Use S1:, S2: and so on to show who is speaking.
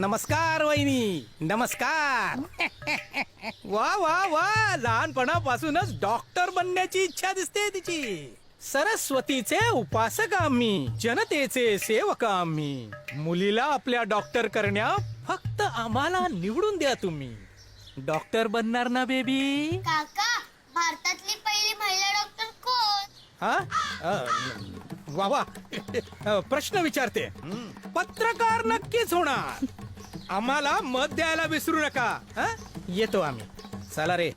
S1: नमस्कार वहिनी. नमस्कार. वा वा वा. लहानपणापासूनच डॉक्टर बनण्याची इच्छा दिसते तिची. सरस्वतीचे उपासक आम्ही जनतेचे सेवक आम्ही. मुलीला आपल्या डॉक्टर करण्या फक्त आम्हाला निवडून द्या तुम्ही. डॉक्टर बनणार ना बेबी?
S2: काका भारतातली पहिली महिला डॉक्टर कोण?
S1: हा? अ, वा वा. अ, प्रश्न विचारते. पत्रकार नक्कीच होणार. आम्हाला मत द्यायला विसरू नका येतो आम्ही. चला रे.